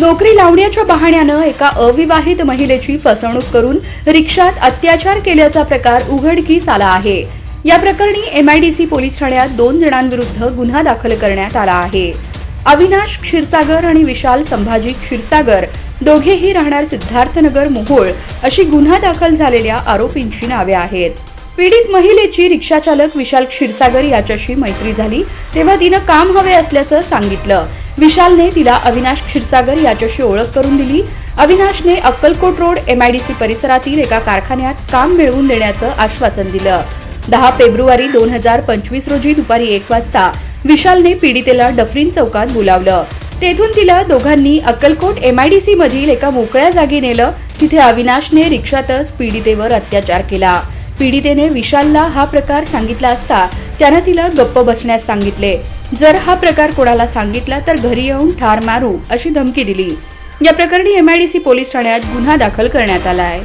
नोकरी लावण्याच्या बहाण्यानं एका अविवाहित महिलेची फसवणूक करून रिक्षात अत्याचार केल्याचा प्रकार उघडकीस आला आहे. या प्रकरणी एमआयडीसी पोलीस ठाण्यात दोन जणांविरुद्ध गुन्हा दाखल करण्यात आला आहे. अविनाश क्षीरसागर आणि विशाल संभाजी क्षीरसागर दोघेही राहणार सिद्धार्थनगर मोहोळ अशी गुन्हा दाखल झालेल्या आरोपींची नावे आहेत. पीडित महिलेची रिक्षाचालक विशाल क्षीरसागर याच्याशी मैत्री झाली तेव्हा तिनं काम हवे असल्याचं सांगितलं. विशालने तिला अविनाश क्षीरसागर याच्याशी ओळख करून दिली. अविनाशने अक्कलकोट रोड एमआयडीसी परिसरातील एका कारखान्यात काम मिळवून देण्याचं आश्वासन दिलं. दहा फेब्रुवारी दोन हजार पंचवीस रोजी दुपारी एक वाजता विशालने पीडितेला डफरीन चौकात बोलावलं. तेथून तिला दोघांनी अक्कलकोट एमआयडीसी मधील एका मोकळ्या जागी नेलं. तिथे अविनाशने रिक्षातच पीडितेवर अत्याचार केला. पीडितेने विशालला हा प्रकार सांगितला असता त्यानं तिला गप्प बसण्यास सांगितले. जर हा प्रकार कोणाला सांगितला तर घरी येऊन ठार मारू अशी धमकी दिली. या प्रकरणी एमआयडीसी पोलीस ठाण्यात गुन्हा दाखल करण्यात आला आहे